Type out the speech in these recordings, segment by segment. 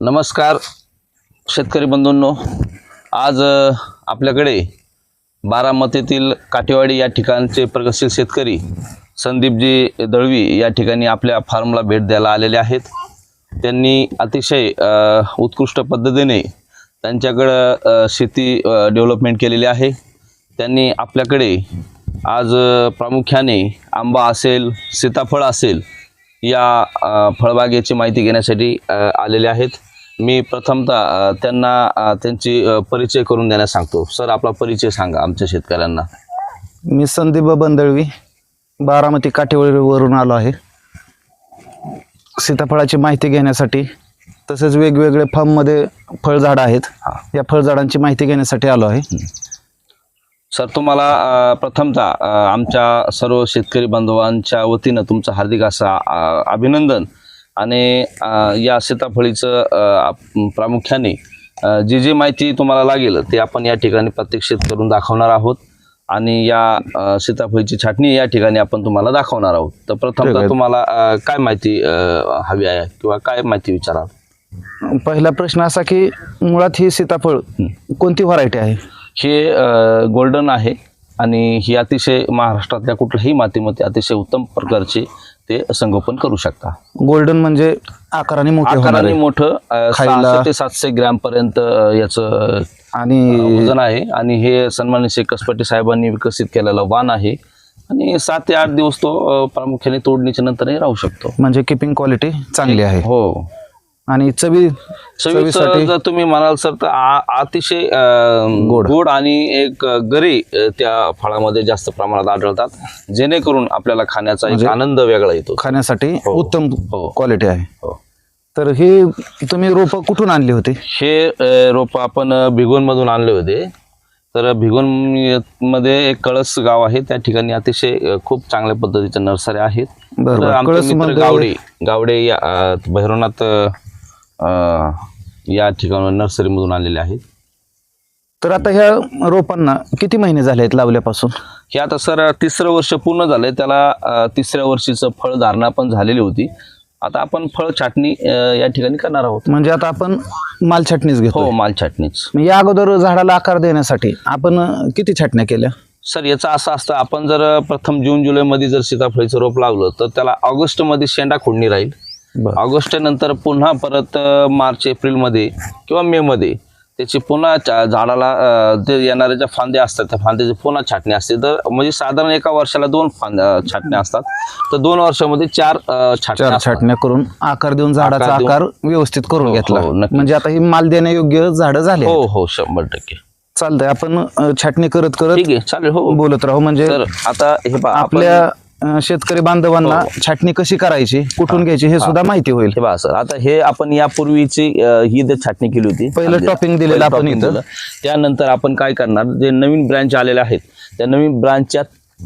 नमस्कार शेतकरी बंधूंनो. आज आपल्याकडे बारामतीतील काठेवाडी या ठिकाणचे प्रगतशील शेतकरी संदीपजी दळवी या ठिकाणी आपल्या फार्मला भेट द्यायला आलेले आहेत. त्यांनी अतिशय उत्कृष्ट पद्धतीने त्यांच्याकडं शेती डेव्हलपमेंट केलेली आहे. त्यांनी आपल्याकडे आज प्रामुख्याने आंबा असेल सीताफळ असेल या फळबागेची माहिती घेण्यासाठी आलेले आहेत. मी प्रथमतः त्यांना त्यांची परिचय करून देण्यास सांगतो. सर आपला परिचय सांगा आमच्या शेतकऱ्यांना. मी संदीप बंदळवी बारामती काठेवाडीवरून आलो आहे. सीताफळाची माहिती घेण्यासाठी तसेच वेगवेगळे फार्ममध्ये फळझाडं आहेत. या फळझाडांची माहिती घेण्यासाठी आलो आहे. सर तुम्हाला प्रथमतः आमच्या सर्व शेतकरी बांधवांच्या वतीनं तुमचं हार्दिक असा अभिनंदन. आणि या सीताफळीचं प्रामुख्याने जी जी माहिती तुम्हाला लागेल ते आपण या ठिकाणी प्रत्यक्षित करून दाखवणार आहोत. आणि या सीताफळीची छाटणी या ठिकाणी आपण तुम्हाला दाखवणार आहोत. तर प्रथमतः. तुम्हाला काय माहिती हवी आहे किंवा काय माहिती विचारा पहिला प्रश्न असा की मुळात ही सीताफळ कोणती व्हरायटी आहे? हे गोल्डन आहे आणि ही अतिशय महाराष्ट्रातल्या कुठल्याही मातीमध्ये अतिशय उत्तम प्रकारचे ते संगोपन करू शकता. गोल्डन म्हणजे आकाराने मोठे आकाराने. मोठं सहाशे ते सातशे ग्रॅम पर्यंत याचं आणि वजन आहे. आणि हे सन्मानित शेख कसपटी साहेबांनी विकसित केलेलं वाण आहे. आणि सात ते आठ दिवस तो प्रामुख्याने तोडणीच्या नंतरही राहू शकतो. म्हणजे किपिंग क्वालिटी चांगली आहे. हो. आणि चवी चवीसाठी जर तुम्ही म्हणाल सर तर अतिशय गोड. गोड आणि एक गरी त्या फळामध्ये जास्त प्रमाणात आढळतात जेणेकरून आपल्याला खाण्याचा एक म्हणजे आनंद वेगळा येतो खाण्यासाठी हो. उत्तम हो. क्वालिटी आहे हो. तर ही तुम्ही रोपं कुठून आणली होती हे रोप आपण भिगोन मधून आणले होते तर भिगोनमध्ये एक कळस गाव आहे त्या ठिकाणी अतिशय खूप चांगल्या पद्धतीच्या नर्सऱ्या आहेत गावडे गावडे या भैरवनाथ या ठिकाणी नर्सरीमधून आलेले आहेत. तर आता ह्या रोपांना किती महिने झाले आहेत लावल्यापासून? हे आता सर तिसरं वर्ष पूर्ण झालंय. त्याला तिसऱ्या वर्षीचं फळधारणा पण झालेली होती. आता आपण फळ छाटणी या ठिकाणी करणार आहोत. म्हणजे आता आपण माल छाटणीच घेतो हो माल छाटणीच. या अगोदर झाडाला आकार देण्यासाठी आपण किती छाटण्या केल्या? सर याचं असं असतं आपण जर प्रथम जून जुलैमध्ये जर सीताफळीचं रोप लावलं तर त्याला ऑगस्टमध्ये शेंडा खोडणी राहील. ऑगस्ट नंतर पुन्हा परत मार्च एप्रिलमध्ये किंवा मेमध्ये त्याची पुन्हा झाडाला जे येणाऱ्या ज्या फांद्या असतात त्या फांद्याची पुन्हा छाटणी असते. तर म्हणजे साधारण एका वर्षाला दोन फांद्या छाटण्या असतात. तर दोन वर्षामध्ये चार चार. छाटण्या करून आकार देऊन झाडाचा आकार व्यवस्थित करून हो, घेतला. हो. म्हणजे आता ही माल देण्यायोग्य झाडं झाली हो. हो शंभर टक्के. चालतंय. आपण छाटणी करत करत ठीक आहे चालेल हो. बोलत राहू. म्हणजे आता हे आपल्या अं, शेतकरी बांधवांना हो. छाटणी कशी करायची कुठून घ्यायची हे सुद्धा माहिती होईल. हे सर आता हे आपण यापूर्वीची अ, ही जे छाटणी केली होती पहिलं topping दिलेलं पहिलं आपण topping इथं. दिलं. त्यानंतर आपण काय करणार जे नवीन ब्रँच आलेले आहेत त्या नवीन ब्रांचच्या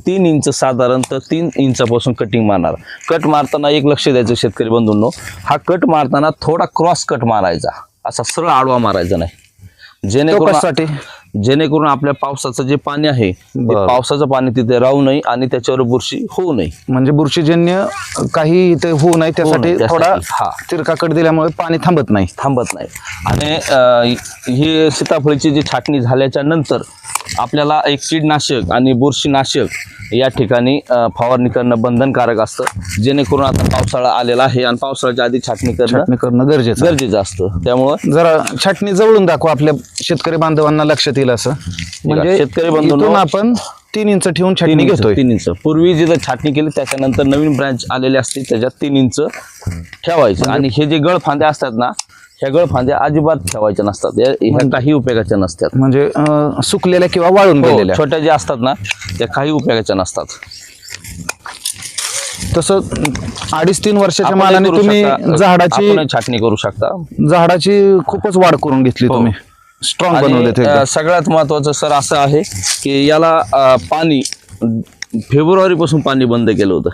तीन इंच साधारणतः तीन इंचापासून कटिंग मारणार. कट मारताना एक लक्ष द्यायचं शेतकरी बंधूंनो हा कट मारताना थोडा क्रॉस कट मारायचा. असा सरळ आडवा मारायचा नाही. जेणेकरून कशासाठी? जेणेकरून आपल्या पावसाचं जे पाणी आहे ते बरं. पावसाचं पाणी तिथे राहू नये आणि त्याच्यावर बुरशी होऊ नये म्हणजे बुरशीजन्य काही इथे होऊ नये त्यासाठी त्यासाठी, थोडा हा. तिरका कट दिल्यामुळे पाणी थांबत नाही थांबत नाही आणि अ, ही सीताफळीची जी छाटणी झाल्याच्यानंतर आपल्याला एक कीडनाशक आणि बुरशीनाशक या ठिकाणी अ, फवारणी करणं बंधनकारक असतं जेणेकरून आता पावसाळा आलेला आहे आणि पावसाळ्याच्या आधी छाटणी करणं छाटणी करणं गरजेचं आहे. गरजेचं असतं त्यामुळं जरा छाटणी जवळून दाखवा आपल्या शेतकरी बांधवांना लक्षात येईल असं? म्हणजे शेतकरी बंधूंनो, इथून आपण तीन इंच ठेवून तीन छाटणी इंच घेतोय. तीन इंच. पूर्वी जिथं छाटणी केली त्याच्यानंतर नवीन ब्रँच आलेले असते त्याच्यात तीन इंच ठेवायचं. आणि हे जे गळफांद्या असतात ना ह्या गळफांद्या अजिबात ठेवायच्या नसतात. या- ह्या काही उपयोगाच्या नसतात. म्हणजे अं, सुकलेल्या किंवा वाळून हो, गेलेल्या. छोट्या ज्या असतात ना त्या काही उपयोगाच्या नसतात. तसं अडीच तीन वर्षाच्या मानाने करू तुम्ही शकता. झाडाची छाटणी करू शकता. झाडाची खूपच वाढ करून घेतली हो. तुम्ही. स्ट्रॉंग आणि बनवले अ, सगळ्यात महत्वाचं सर असं आहे की याला अ, पाणी फेब्रुवारी पासून पाणी बंद केलं होतं.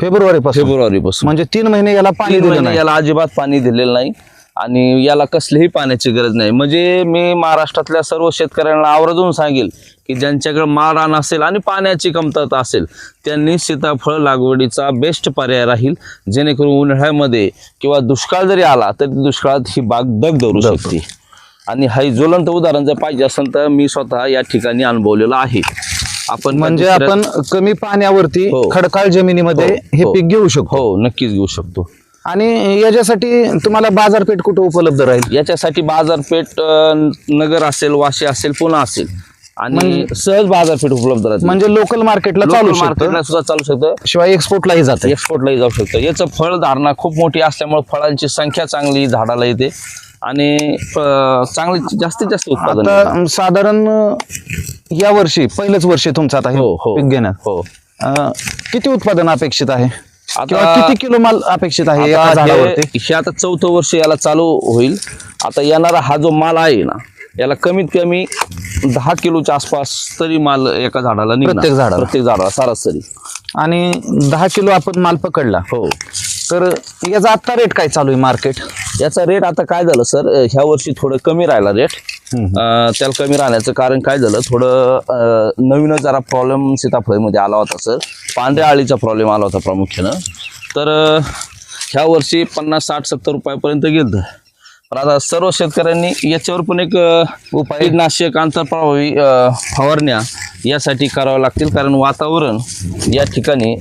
फेब्रुवारी पासून फेब्रुवारी पासून म्हणजे तीन महिने याला पाणी दिलं नाही. याला अजिबात पाणी दिलेलं नाही आणि याला कसलीही पाण्याची गरज नाही. म्हणजे मी महाराष्ट्रातल्या सर्व शेतकऱ्यांना आवर्जून सांगेल की ज्यांच्याकडे माळरान असेल आणि पाण्याची कमतरता असेल त्यांनी सीताफळ लागवडीचा बेस्ट पर्याय राहील जेणेकरून उन्हाळ्यामध्ये किंवा दुष्काळ जरी आला तरी दुष्काळात ही बाग दग धरू शकते. आणि हा ज्वलंत उदाहरण जर पाहिजे असेल तर मी स्वतः या ठिकाणी अनुभवलेलं आहे. आपण म्हणजे आपण कमी पाण्यावरती हो. खडकाळ जमिनीमध्ये हो, हे हो. पीक घेऊ शकतो. हो नक्कीच घेऊ शकतो. आणि याच्यासाठी तुम्हाला बाजारपेठ कुठे उपलब्ध राहील? याच्यासाठी बाजारपेठ अं, नगर असेल वाशी असेल पुणे असेल. आणि सहज बाजारपेठ उपलब्ध राहते म्हणजे लोकल मार्केटला चालू शकतं. मार्केटला सुद्धा चालू शकतं. शिवाय एक्सपोर्टलाही जाते. एक्सपोर्टलाही जाऊ शकतं. याचं फळ धारणा खूप मोठी असल्यामुळे फळांची संख्या चांगली झाडाला येते. आणि चांगली जास्तीत जास्त उत्पादन आता साधारण या वर्षी पहिलंच वर्ष तुमचं आता हे हो हो पीक घेण्यात. हो. अं, किती उत्पादन अपेक्षित आहे? किंवा किती किलो माल अपेक्षित आहे एका आता झाडावरती? हे हे आता चौथं वर्ष याला चालू होईल. आता येणारा हा जो माल आहे ना याला कमीत कमी दहा किलोच्या आसपास तरी माल एका झाडाला निघणार. प्रत्येक झाडाला? प्रत्येक झाडाला सरासरी. आणि दहा किलो आपण माल पकडला. हो. तर याचा आत्ता रेट काय चालू आहे मार्केट याचा रेट आता काय झालं सर ह्या वर्षी थोडं कमी राहिला रेट त्याला कमी राहण्याचं कारण काय झालं थोडं नवीनच जरा प्रॉब्लेम सीताफळीमध्ये आला होता सर पांढऱ्या आळीचा प्रॉब्लेम आला होता प्रामुख्यानं. तर ह्या वर्षी पन्नास साठ सत्तर रुपयापर्यंत गेलं पण आता सर्व शेतकऱ्यांनी याच्यावर पण एक अं, उपाय. कीटकनाशक आंतरप्रभावी अं, फवारण्या यासाठी कराव्या लागतील. कारण वातावरण या ठिकाणी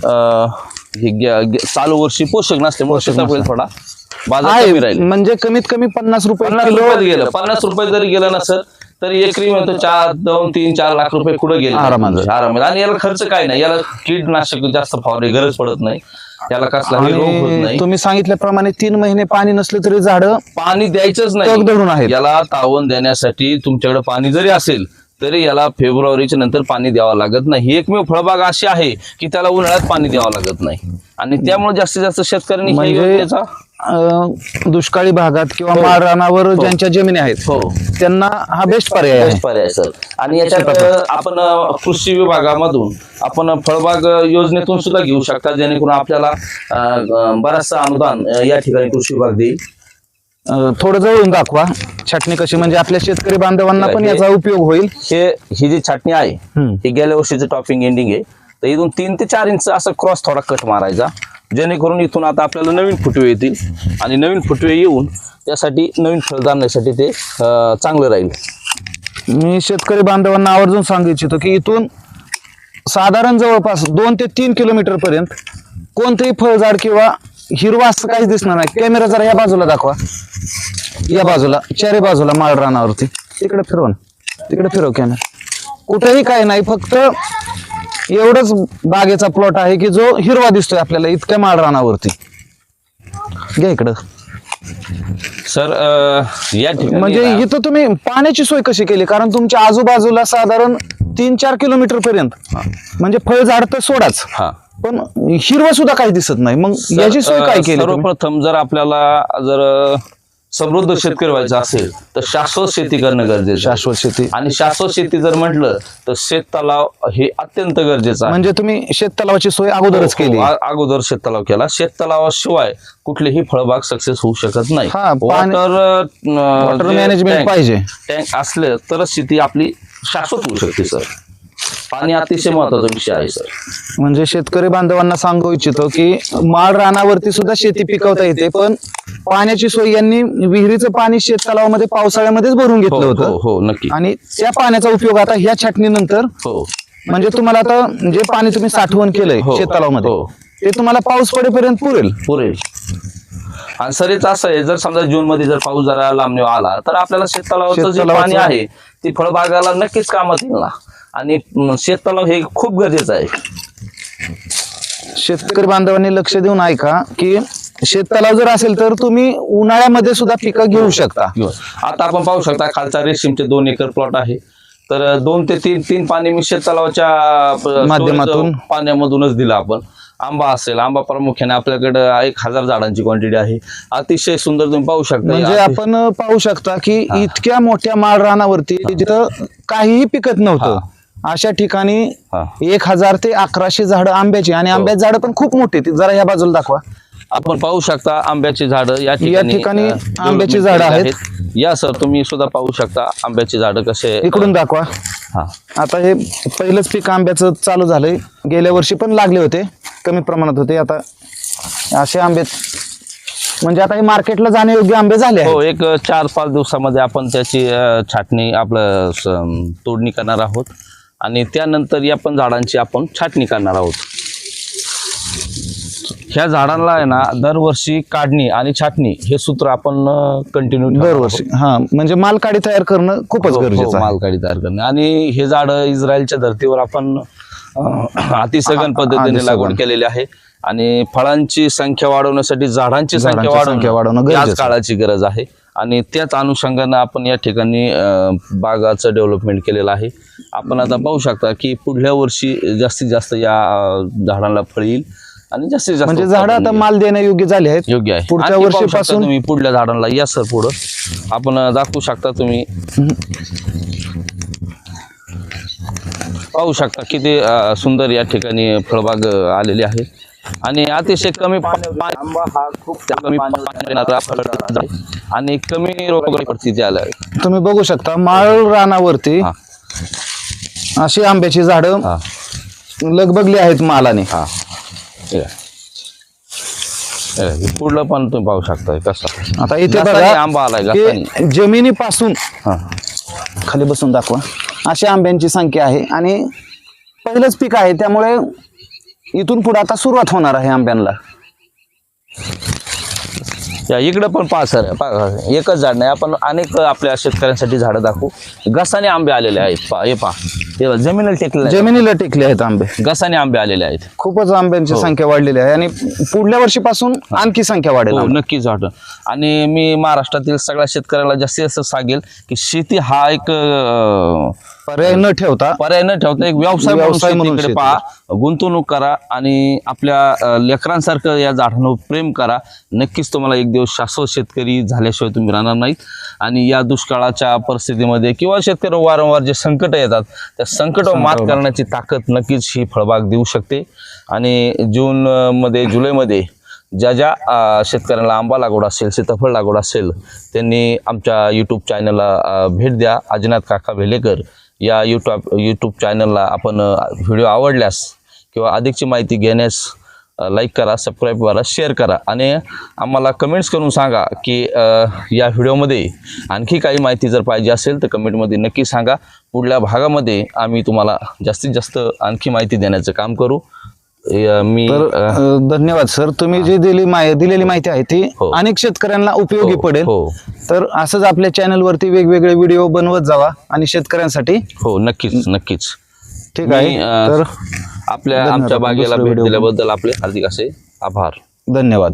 हे चालू वर्षी पोषक नसल्यामुळे सीताफळ थोडा बाजार कमी राहील. म्हणजे कमीत कमी पन्नास रुपये पन्नास किलो रुपयात गेलं. पन्नास रुपये जरी गेलं नसत तरी एकरी म्हणतो चार दोन तीन चार लाख रुपये कुठे गेले. आरामात. आरामात. आणि याला खर्च काय नाही. याला कीटनाशक जास्त फवारणी गरज पडत नाही. याला कसलाही रोग होत आणि नाही. तुम्ही सांगितल्याप्रमाणे तीन महिने पाणी नसले तरी झाड पाणी द्यायचंच तग धरून आहेत. नाही याला तावण देण्यासाठी तुमच्याकडे पाणी जरी असेल तरी याला फेब्रुवारीच्या नंतर पाणी द्यावं लागत नाही. ही एकमेव फळबाग अशी आहे की त्याला उन्हाळ्यात पाणी द्यावं लागत नाही. आणि त्यामुळे जास्तीत जास्त शेतकऱ्यांनी म्हणजे योजनेचा अं, दुष्काळी भागात किंवा माळ रानावर ज्यांच्या जमिनी आहेत हो. त्यांना हा बेस्ट पर्याय आहे. बेस्ट पर्याय सर आणि याच्यात अ, आपण अ, कृषी विभागामधून आपण फळबाग अ, योजनेतून सुद्धा घेऊ शकता जेणेकरून आपल्याला अ, अ, बराचसा अनुदान अ, या ठिकाणी कृषी विभाग देईल. थोडं जवळून दाखवा छाटणी कशी म्हणजे आपल्या शेतकरी बांधवांना पण याचा उपयोग होईल. हे ही जी छाटणी आहे हम्म. ही गेल्या वर्षीचं टॉपिंग एंडिंग आहे. तर इथून तीन ते चार इंच असं क्रॉस थोडा कट मारायचा. जेणेकरून इथून आता आपल्याला नवीन फुटवे येतील. आणि नवीन फुटवे येऊन त्यासाठी नवीन फळ जाणण्यासाठी ते अ, चांगलं राहील. मी शेतकरी बांधवांना आवर्जून सांगू इच्छितो की इथून साधारण जवळपास दोन ते तीन किलोमीटर पर्यंत कोणतंही फळझाड किंवा हिरवा असं काहीच दिसणार नाही. कॅमेरा जरा या बाजूला दाखवा. या बाजूला चारी बाजूला माळ रानावरती. तिकडे फिरवा ना. तिकडे फिरव कॅमेरा कुठेही काही नाही फक्त एवढंच बागेचा प्लॉट आहे की जो हिरवा दिसतोय आपल्याला इतक्या माळ रानावरती. घ्या इकडं. सर अ, या ठिकाणी म्हणजे ना- इथं तुम्ही पाण्याची सोय कशी केली? कारण तुमच्या आजूबाजूला साधारण तीन चार किलोमीटर पर्यंत. म्हणजे फळझाड तर सोडाच. हा. पण हिरवं सुद्धा काही दिसत नाही. मग सर, याची सोय काय केली तुम्ही? सर्वप्रथम जर आपल्याला जर अ, समृद्ध शेतकरी व्हायचं असेल तर शाश्वत शेती करणं गरजेचं आहे. शाश्वत शेती. आणि शाश्वत शेती जर म्हटलं तर शेत तलाव हे अत्यंत गरजेचं आहे. म्हणजे तुम्ही शेततलावाची सोय अगोदरच हो, केली. हो, आ- अगोदर शेततलाव केला. शेततलावाशिवाय कुठलीही फळबाग सक्सेस होऊ शकत नाही. हा, पाणी- वॉटर वॉटर मॅनेजमेंट पाहिजे. टँक असले तरच शेती आपली शाश्वत होऊ शकते सर पाणी अतिशय महत्त्वाचा विषय आहे सर. म्हणजे शेतकरी बांधवांना सांगू इच्छितो की माळ रानावरती सुद्धा शेती पिकवता येते पण पाण्याची सोय यांनी विहिरीचं पाणी शेततलावामध्ये पावसाळ्यामध्येच भरून हो घेतलं हो होतं. हो नक्की. आणि त्या पाण्याचा उपयोग आता ह्या छाटणीनंतर हो. म्हणजे तुम्हाला आता जे पाणी तुम्ही साठवण केलंय हो, शेततलावामध्ये हो. ते तुम्हाला पाऊस पडेपर्यंत पुरेल. पुरेल. आणि सर याचं असं आहे जर समजा जून मध्ये जर पाऊस जरा लांबणी आला तर आपल्याला शेततलावाचं जे शेततलावाचं- पाणी आहे ते फळबागाला नक्कीच कामात येईल ना. आणि अं, शेततलाव हे खूप गरजेचं आहे. शेतकरी बांधवांनी लक्ष देऊन ऐका की शेततलाव जर असेल तर तुम्ही उन्हाळ्यामध्ये सुद्धा पिकं घेऊ शकता. आता आपण पाहू शकता खालचा रेशीमचे दोन एकर प्लॉट आहे. तर दोन ते तीन तीन पाणी मी शेततलावाच्या माध्यमातून. पाण्यामधूनच दिलं आपण. आंबा असेल आंबा प्रामुख्याने आपल्याकडे एक हजार झाडांची क्वांटिटी आहे. अतिशय सुंदर तुम्ही पाहू शकता. म्हणजे आपण पाहू शकता की इतक्या मोठ्या माळ रानावरती जिथं काहीही पिकत नव्हतं. अशा ठिकाणी हा. एक हजार ते अकराशे झाडं आंब्याची. आणि आंब्याची झाडं पण खूप मोठी आहेत. जरा या बाजूला दाखवा. आपण पाहू शकता आंब्याची झाडं या ठिकाणी अं, आंब्याची झाडं आहेत. या सर तुम्ही सुद्धा पाहू शकता आंब्याची झाडं कसे इकडून दाखवा. हा. आता हे पहिलंच पीक आंब्याचं चालू झालंय. गेल्या वर्षी पण लागले होते. कमी प्रमाणात होते. आता असे आंबे म्हणजे आता हे मार्केटला जाण्यायोग्य आंबे झाले आहेत. हो एक चार पाच दिवसामध्ये आपण त्याची अ, छाटणी आपलं स- तोडणी करणार आहोत. आणि त्यानंतर या पण झाडांची आपण छाटणी करणार आहोत. ह्या झाडांना आहे ना दरवर्षी काढणी आणि छाटणी हे सूत्र आपण कंटिन्यू दरवर्षी. हा म्हणजे माल काडी तयार करणं खूपच गरजेचं आहे. मालगाडी तयार करणे. आणि हे झाड इस्रायलच्या धर्तीवर आपण अ, अतिसघन पद्धतीने. लागवड केलेली आहे. आणि फळांची संख्या वाढवण्यासाठी झाडांची संख्या वाढवणं. काळाची गरज आहे. आणि त्याच अनुषंगानं आपण या ठिकाणी बागाचं डेव्हलपमेंट केलेलं आहे. आपण आता पाहू शकता की पुढल्या वर्षी जास्तीत जास्त या अ, झाडांना फळ येईल आणि जास्तीत जास्त म्हणजे झाडं आता. माल देण्यायोग्य झाले आहेत. योग्य आहे. पुढच्या वर्षीपासून- तुम्ही पुढल्या झाडांना या सर पुढं. आपण दाखवू शकता तुम्ही. पाहू शकता किती सुंदर या ठिकाणी फळबाग आलेली आहे. आणि अतिशय कमी आंबा हा खूप. आणि कमी परिस्थिती आल्या. तुम्ही बघू शकता माळ रानावरती अशी आंब्याची झाडं लगबगली आहेत मालाने. हा. आहे. आहे. पुढलं पण तुम्ही पाहू शकता कसं? आता इथे बघा आंबा आलाय जमिनीपासून हा. खाली बसून दाखवा. अशी आंब्यांची संख्या आहे. आणि पहिलंच पीक आहे त्यामुळे इथून पुढे आता सुरुवात होणार आहे आंब्यांना या इकडं पण पहा, एकच झाड नाही आपण अनेक आपल्या शेतकऱ्यांसाठी झाडं दाखवू. घसाने आंबे आलेले आहेत पहा हे पहा. हे जमिनीला आहेत. जमिनीला टेकले आहेत आंबे. घसाने आंबे आलेले आहेत. खूपच आंब्यांची संख्या वाढलेली आहे आणि पुढल्या वर्षीपासून आणखी संख्या वाढेल हो नक्कीच वाटत आणि मी महाराष्ट्रातील सगळ्या शेतकऱ्याला जास्तीत जास्त सांगेल की शेती हा एक पर्याय न ठेवता पर्याय न ठेवता एक व्यवसाय व्यवसाय म्हणून शेतीकडे. पहा. गुंतवणूक करा आणि आपल्या लेकरांसारखं या झाडांवर प्रेम करा. नक्कीच तुम्हाला एक दिवस शाश्वत शेतकरी झाल्याशिवाय तुम्ही राहणार नाहीत. आणि या दुष्काळाच्या परिस्थितीमध्ये किंवा शेतकरी वारंवार जे संकट येतात त्या संकटावर मात करण्याची ताकद नक्कीच ही फळबाग देऊ शकते. आणि जून अं, मध्ये जुलैमध्ये ज्या ज्या शेतकऱ्यांना आंबा लागवड असेल सीताफळ लागवड असेल त्यांनी आमच्या यूट्यूब चॅनलला भेट द्या. अजिनाथ काका भेलेकर या यूट्यूब यूट्यूब चॅनलला आपण व्हिडिओ आवडल्यास किंवा अधिकची माहिती घेण्यास लाईक करा सबस्क्राईब करा शेअर करा आणि आम्हाला कमेंट्स करून सांगा की या व्हिडिओमध्ये आणखी काही माहिती जर पाहिजे असेल तर कमेंटमध्ये नक्की सांगा. पुढल्या भागामध्ये आम्ही तुम्हाला जास्तीत जास्त आणखी माहिती देण्याचं काम करू. मी तर अ, अं, धन्यवाद सर. तुम्ही जी दिली माहि- दिलेली माहिती आहे ती हो. अनेक शेतकऱ्यांना उपयोगी हो, पडेल. हो. तर असंच आपल्या चॅनलवरती वेगवेगळे व्हिडिओ बनवत जावा आणि शेतकऱ्यांसाठी. हो नक्कीच नक्कीच. ठीक आहे. मी, अ, तर आपल्या धन्यवाद. आमच्या बागेला दुसरा भेट व्हिडिओ दिल्याबद्दल आपले हार्दिक असे आभार. धन्यवाद.